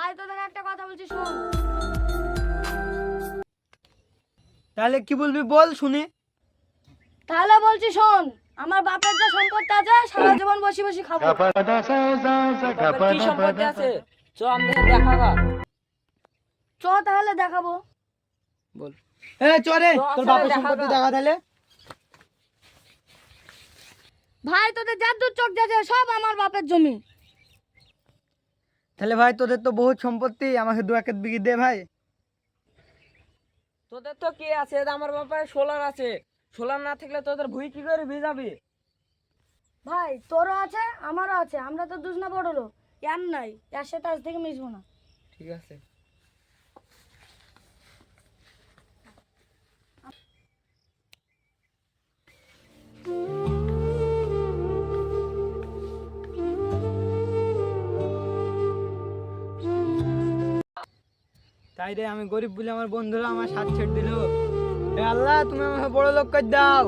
একটা কথা বলছি শোন। তাহলে কি বলবি বল শুনি। তাহলে বলছি শোন আমার বাপের যে সম্পত্তি আছে সারা জীবন বসে বসে খাব। কি সম্পত্তি আছে? চ আমাদের দেখা গা চ তাহলে দেখাবো। বল। এ চরে তো তোর বাপের সম্পত্তি দেখা তাহলে। ভাই তোদের যার দূর চোখ যাচ্ছে সব আমার বাপের জমি। তাহলে ভাই তোদের তো বহুত সম্পত্তি আমাকে দু এক বিঘি দে ভাই। তোদের তো কি আছে? আমার বাপায় সোলার আছে। সোলার না থাকলে তোদের ভুই কি করে ভিজাবি? ভাই তোরও আছে আমারও আছে। আমরা তো দুজনা বড় লোক ইয়ার নাই ইয়ার সাথে আজ থেকে মিশবো না। ঠিক আছে। তাই রে, আমি গরিব বলে আমার বন্ধুরা আমার সাথ ছেড়ে দিল। আল্লাহ, তুমি আমাকে বড় লোক করে দাও।